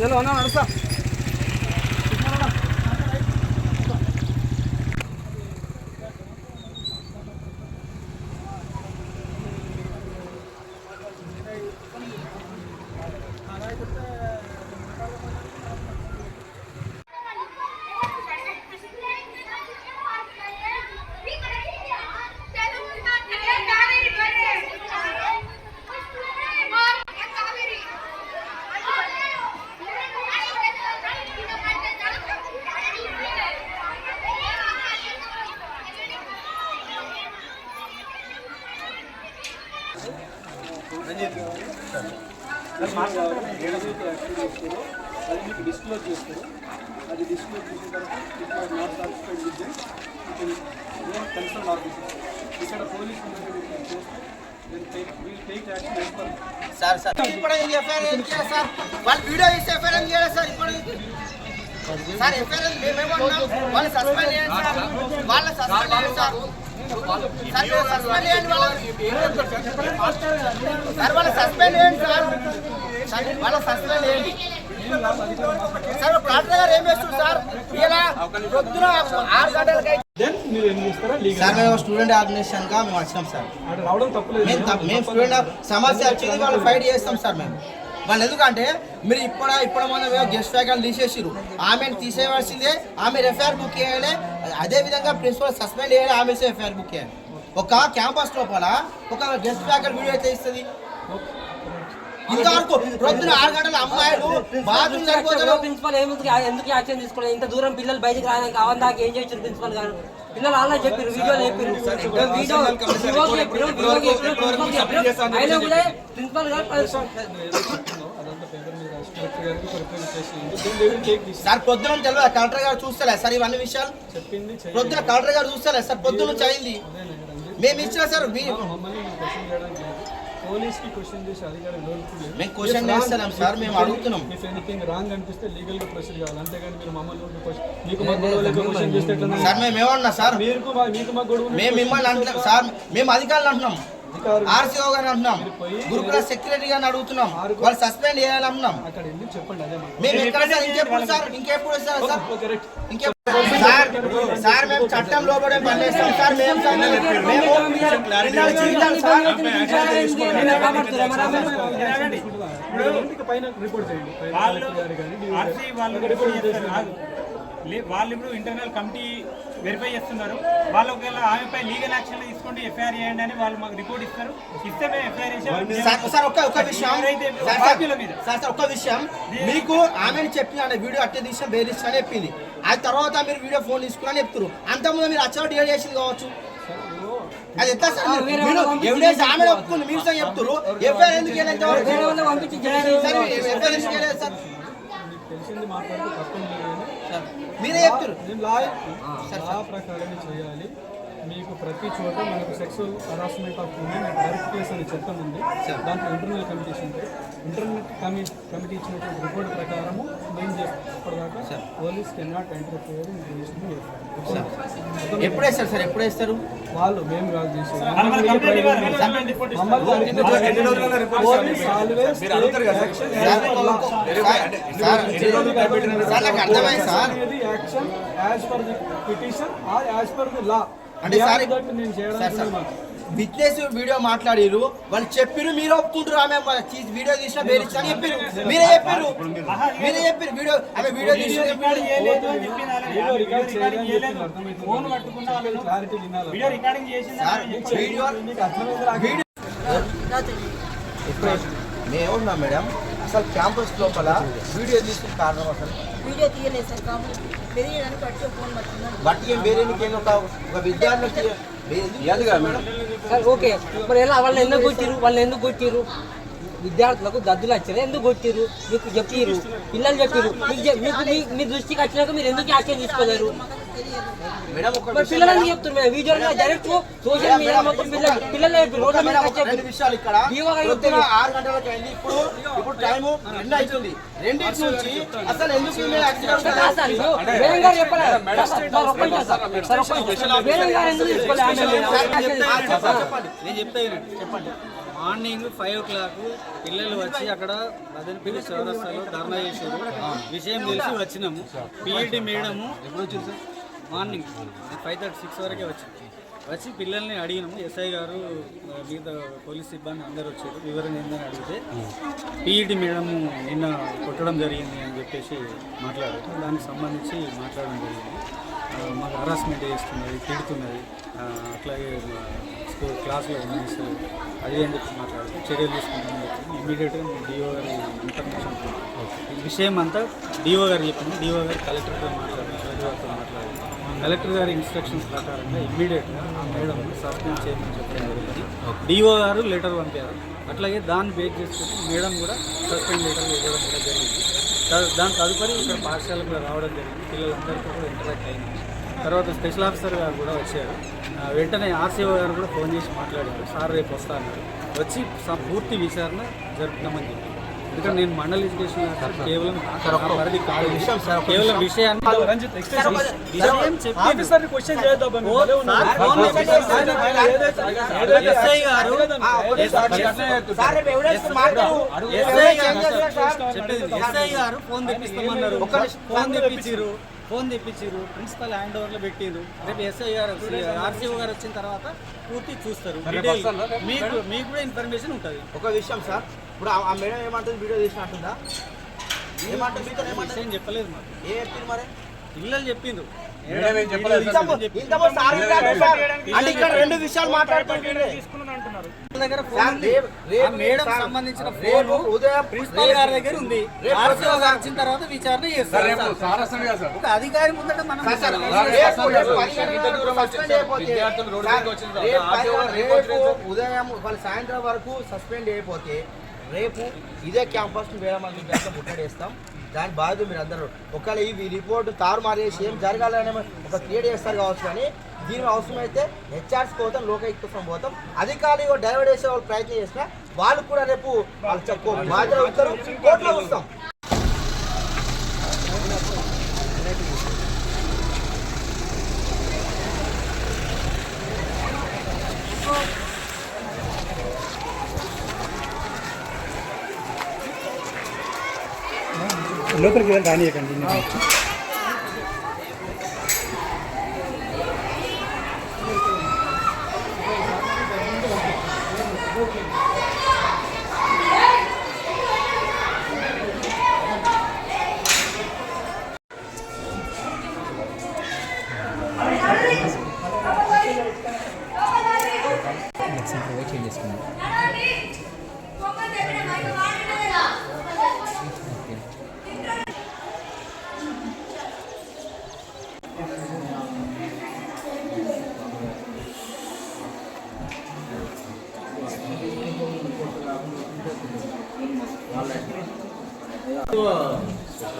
చలో అన్న నడుస్తా. అది మీకు డిస్క్లోజ్ చేస్తారు అది డిస్క్లోజ్ చేసిన తర్వాత not satisfied with then concern officer ఇక్కడ పోలీస్ సార్ సార్. ఇప్పుడు ఎఫ్ఐఆర్ ఏం చేయాలి సార్? వాళ్ళు వీడియో ఇస్తే ఎఫ్ఐఆర్ ఏం చేయాలి సార్ ఇప్పుడు. సార్ ఎఫ్ఐఆర్ మేమేమన్నాం వాళ్ళు సస్పెండ్ చేయండి సార్? వాళ్ళ సస్పెండ్ చేయండి సార్? సార్ వాళ్ళ సస్పెండ్ చేయండి సార్ సార్ వాళ్ళ సస్పెండ్ చేయండి సార్. ప్రార్థన గారు ఏం చేస్తారు సార్ ఇలా పొద్దున ఆరు గంటలకి దెన్ మీరు ఏం చేస్తారా లీగల్ సార్ మేము స్టూడెంట్ ఆర్గనైజేషన్గా మేము వచ్చినాం సార్ మేము స్టూడెంట్ సమస్య వచ్చింది వాళ్ళు ఫైట్ చేస్తాం సార్ మేము. వాళ్ళు ఎందుకంటే మీరు ఇప్పుడు ఇప్పుడు మన గెస్ట్ ఫ్యాకల్టీ తీసేసిరు ఆమెను తీసేయవలసిందే ఆమె ఎఫ్ఐఆర్ బుక్ చేయాలి. అదే విధంగా ప్రిన్సిపల్ సస్పెండ్ చేయాలి ఆమె ఎఫ్ఐఆర్ బుక్ చేయాలి. ఒక క్యాంపస్ లోపల ఒక గెస్ట్ ఫ్యాకల్టీ వీడియో అయితే ఇస్తుంది. ఇంతవరకు ప్రొద్దున ఆరు గంటల అమ్మాయిలు బాత్రూమ్ సరిపోతారు ప్రిన్సిపల్ ఏముంది ఎందుకు యాక్షన్ తీసుకోలేదు? ఇంత దూరం పిల్లలు బయటకు రాడానికి అవన్ దాకా ఏం చేశారు ప్రిన్సిపల్ గారు? పిల్లలు ఆల్రెడీ చెప్పారు వీడియోలు చెప్పారు వీడియో వివోకి చెప్పారు ప్రిన్సిపల్ గారు అదంతా పేపర్ మీద రాసి కలెక్టర్ గారికి చేసి సార్ పొద్దున తెలియదు. కలెక్టర్ గారు చూస్తలే సార్ ఇవన్నీ విషయాలు? చెప్పింది పొద్దున కలెక్టర్ గారు చూస్తలే సార్ నుంచి అయింది. నేను అంది. మేము ఇచ్చిన సార్ క్వశ్చన్ చేసే అధికారం మేము చేస్తున్నాం సార్ మేము అడుగుతున్నాం. ఇఫ్ ఎనీథింగ్ రాంగ్ అనిపిస్తే లీగల్గా ప్రొసీడ్ కావాలి. అంతేగాని మీరు మమ్మల్ని ఊరికే question- మీకు మా గొడవలకి క్వశ్చన్ చేస్తే ఎట్లా సార్ మేము ఏమన్నా సార్? మీకు మా మీకు మా గొడవ మేము మిమ్మల్ని అంటున్నాం సార్ మేము అధికారులు అంటున్నాం. ఆర్సీఓ గారిని అంటున్నాం గురుకుల సెక్రటరీ గారిని అడుగుతున్నాం వాళ్ళు సస్పెండ్ చేయాలి అంటున్నాం అక్కడ వెళ్ళి చెప్పండి అదే మాట మేము ఎక్కడ సార్ ఇంకెప్పుడు సార్ ఇంకెప్పుడు సార్ సార్ ఇంకెప్పుడు సార్ సార్ మేము చట్టం లోపడే పనిచేస్తాం సార్ మేము సార్ మేము పిల్లల జీవితాలు సార్ పైన రిపోర్ట్ చేయండి పైన వాళ్ళు కలెక్టర్ గారు కానీ DO ఆర్సీ గారు. వాళ్ళు అక్కడ రిపోర్ట్ రిపోర్ట్ చేస్తారు కాదు. లే- వాళ్ళు ఇప్పుడు ఇంటర్నల్ కమిటీ వెరిఫై చేస్తున్నారు. వాళ్ళు ఒకవేళ ఆమెపై లీగల్ యాక్షన్ తీసుకోండి ఎఫ్ఐఆర్ చేయండి అని వాళ్ళు మాకు రిపోర్ట్ ఇస్తారు. ఇస్తే మేము ఎఫ్ఐఆర్ సార్ సార్ ఒక్క ఒక్క విషయం. మీకు ఆమెను చెప్పిన వీడియో అట్టే తీసిన వేరే ఇష్టం అని చెప్పింది. ఆ తర్వాత మీరు వీడియో ఫోన్ తీసుకుని చెప్తారు అంతకుముందు మీరు అచ్చా డిఏ చేసింది కావచ్చు. అది ఎట్లా సార్? మీరు- ఎవిడెన్స్ ఆమె ఒప్పుకుంది మీరు సార్ చెప్తారు ఎఫ్ఐఆర్ ఎందుకు వెళ్ళేంత వరకు. సార్? ఎఫ్ఐఆర్ ఎందుకు వెళ్ళలేదు సార్? మీకు తెలిసింది మాట్లాడితే మీరే చెప్తారు నేను లా ప్రకారం చేయాలి. మీకు ప్రతి చోట మనకు sexual harassment of women and direct case అనే చట్టం ఉంది దాంట్లో ఇంటర్నల్ కమిటీస్ ఉంటాయి ఇంటర్నల్ కమి కమిటీ ఇచ్చినటువంటి రిపోర్ట్ ప్రకారము మేము చేప్పటిదాకా పోలీస్ కెన్ నాట్ ఎంటర్ఫియర్ ఎప్పుడు వేస్తారు సార్ ఎప్పుడు వేస్తారు వాళ్ళు మేము కాదు చేసేది పోలీస్ అర్థమైంది sir action as per the petition or as per the law అంటే సార్ విట్నెస్ వీడియో మాట్లాడిరు వాళ్ళు చెప్పిరు మీరు ఒప్పుకుంటారు ఆమె వీడియో తీసిన బేరిచ్చా అని చెప్పారు మీరే చెప్పారు మీరే చెప్పారు వీడియో ఆమె వీడియో తీసి రికార్డ్ చేయలేదు అని చెప్పింది already. వీడియో ఆమె రికార్డ్ వీడియో రికార్డింగ్ చేయలేదు. చేయలేదు అర్థమవుతుంది. ఫోన్ పట్టుకున్న వాళ్ళు. క్లారిటీ వినాలి వీడియో రికార్డింగ్ చేసింది సార్ వీడియో మీకు అర్థమైంది నాకు వీడియో మేము ఉన్నాం మేడం. అసలు క్యాంపస్ లోపల వీడియో తీసుకున్న కారణం అసలు? వీడియో తీయలేదు సార్ బట్టి నీకేం ఒక విద్యార్థికి మేడం. Sir okay. మరి ఎలా? వాళ్ళని ఎందుకు కొట్టిరు వాళ్ళని ఎందుకు కొట్టిరు విద్యార్థులకు దద్దులు వచ్చారు? ఎందుకు కొట్టిరు మీకు చెప్పిరు పిల్లలు చెప్పిరు మీకు మీ దృష్టికి వచ్చినాక మీరు ఎందుకు యాక్షన్ తీసుకోలేరు? మేడం ఒక మరి పిల్లలు ఎందుకు చెప్తున్నారు వీడియో డైరెక్ట్ సోషల్ మీడియా మొత్తం పిల్లలు రోడ్ల మీద రెండు విషయాలు ఇక్కడ. ఆరు గంటలకు అయింది ఇప్పుడు ఇప్పుడు టైము రెండు అవుతుంది రెండింటి నుంచి అసలు ఎందుకు గారు. చెప్పండి మార్నింగ్ ఫైవ్ ఓ క్లాక్ పిల్లలు వచ్చి అక్కడ మదనపల్లి చౌరస్తాలో ధర్నా చేసారు విషయం తెలిసి వచ్చినాము. పిఈటి మేడము ఎప్పుడు వచ్చింది sir? Morning. Five thirty six వరకే వచ్చింది వచ్చి పిల్లల్ని అడిగినాము. ఎస్ఐ గారు మిగతా పోలీస్ సిబ్బంది అందరు వచ్చారు. వివరణ ఏందని అడిగితే పీఈటీ మేడం నిన్న కొట్టడం జరిగింది అని చెప్పేసి మాట్లాడారు. దానికి సంబంధించి మాట్లాడడం జరిగింది. మాకు హరాస్మెంట్ చేస్తున్నది తిడుతున్నది. అట్లాగే స్కూల్ క్లాస్లో ఉమెన్స్ అది అని చెప్పి మాట్లాడితే చర్యలు తీసుకుంటామని చెప్పి ఇమీడియట్గా మేము డిఓ గారి ఇన్ఫర్మేషన్ ఈ విషయం అంతా డిఓ గారు చెప్పింది. డిఓ గారు కలెక్టర్తో మాట్లాడారు. కలెక్టర్ గారి ఇన్స్ట్రక్షన్స్ ప్రకారంగా ఇమ్మీడియట్గా ఆ మేడం సస్పెండ్ చేయమని చెప్పడం జరిగింది. డిఓ గారు లెటర్ పంపారు. అట్లాగే దాన్ని బేక్ చేసుకుని మేడం కూడా సస్పెండ్ లెటర్ ఇవ్వడం కూడా జరిగింది. దాని తదుపరి ఇక్కడ పాఠశాలకు కూడా రావడం జరిగింది. పిల్లలందరితో కూడా ఇంటరాక్ట్ అయినాం తర్వాత స్పెషల్ ఆఫీసర్ గారు కూడా వచ్చారు. వెంటనే ఆర్సీఓ గారు కూడా ఫోన్ చేసి మాట్లాడారు. సార్ రేపు వస్తా అన్నారు. వచ్చి స- పూర్తి విచారణ జరుపుతామని చెప్పి ఎందుకంటే నేను మండల్ ఎడ్యుకేషన్ కేవలం పరిధి కాదు కేవలం విషయాన్ని రంజిత్ ఎక్స్టెన్షన్ క్వశ్చన్ చేద్దాం ఎస్ఐ గారు ఎస్ఐ గారు ఫోన్ తెప్పిస్తామన్నారు ఫోన్ తెప్పించారు ఫోన్ తెప్పించారు ప్రిన్సిపల్ హ్యాండ్ ఓవర్లో పెట్టిరు రేపు ఎస్ఐ గారు ఆర్సీఓ గారు వచ్చిన తర్వాత పూర్తి చూస్తారు. మీకు మీకు కూడా ఇన్ఫర్మేషన్ ఉంటుంది. ఒక విషయం సార్ ఇప్పుడు ఆ- మేడం ఏమంటుంది వీడియో తీసినట్టుందా? ఏమంటుంది మీతో ఏమంటుంది? చెప్పలేదు మాకు. ఏ చెప్పింది మరి? పిల్లలు చెప్పిండ్రు. అంటే ఇక్కడ రెండు విషయాలు మేడం సార్, సంబంధించిన ఫోన్ ఉదయం ప్రిన్సిపల్ గారి దగ్గర ఉంది. ఆర్సీఓ గారు వచ్చిన తర్వాత విచారణ చేస్తారు ఒక అధికారి ముందట మనం ఉదయం వాళ్ళు సాయంత్రం వరకు సస్పెండ్ అయిపోతే రేపు ఇదే క్యాంపస్ వేరే మంది ముట్టడేస్తాం. దాని బాధ్యత మీరు అందరూ ఒకవేళ ఈ రిపోర్ట్ తారు మారేసి ఏం జరగాలనే ఒక క్రియేట్ చేస్తారు కావచ్చు కానీ దీని అవసరమైతే హెచ్ఆర్స్ పోతాం లోకైక్ కోసం పోతాం. అధికారులు డైవర్ట్ చేసే వాళ్ళు ప్రయత్నం చేసినా వాళ్ళు కూడా రేపు వాళ్ళు చెప్పు బాధ్యత కోర్టులో వస్తాం. లోపలికి వెళ్ళి రానియకండి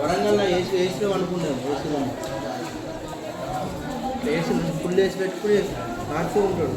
వరంగల్ వేసి వేసినాం అనుకున్నాను వేసినాం వేసి ఫుల్ వేసి పెట్టుకుని నాడుతూ ఉంటాడు.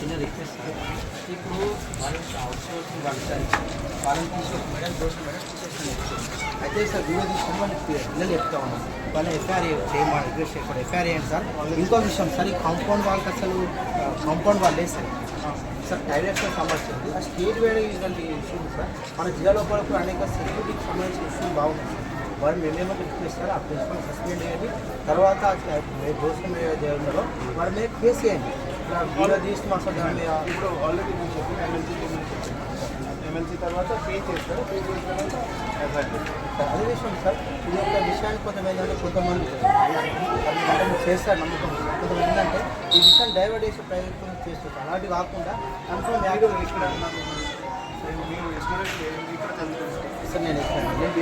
చిన్న రిక్వెస్ట్ ఇప్పుడు వాళ్ళకి అవుట్సోర్సింగ్ వాళ్ళు సార్ వాళ్ళని తీసుకొని మేడం దోషం మేడం తీసేస్తాను అయితే సార్ వీడియో తీసుకొని వాళ్ళు పిల్లలు చెప్తా ఉన్నాం వాళ్ళని ఎఫ్ఐఆర్ చేయమని రిక్వెస్ట్ చేయకుండా ఎఫ్ఐఆర్ చేయండి సార్? ఇంకో విషయం సార్ ఈ కాంపౌండ్ వాళ్ళకి అసలు కాంపౌండ్ వాళ్ళు లేదు సార్ సార్ డైరెక్ట్గా సమస్య ఉంది ఆ స్టేట్ వేరే ఇలాంటి ఇష్యూ సార్. మన జిల్లాలో కూడా అనేక సెక్యూరిటీకి సంబంధించిన ఇష్యూ బాగుంది సార్. వారు మేమేమో రిక్వెస్ట్ సార్ ఆ ప్రిన్సిపల్ సస్పెండ్ చేయండి. తర్వాత దోషం ఏదైతే ఉన్నారో వారి మీద కేసు చేయండి వీడియో తీసి అసలు దాని మీద ఇప్పుడు ఆల్రెడీ ఎమ్మెల్సీ తర్వాత పే చేస్తారు. పే చేసిన తర్వాత అదే విషయం సార్. ఇది ఒక విషయానికి కొంతమంది చేస్తారు నమ్మకం. కొంతమంది ఏంటంటే ఈ విషయాన్ని డైవర్ట్ చేసి ప్రయత్నం చేస్తారు. అలాంటి కాకుండా కన్ఫర్మ్ ఇక్కడ నాకు మీరు ఇక్కడ సార్ నేను ఇక్కడ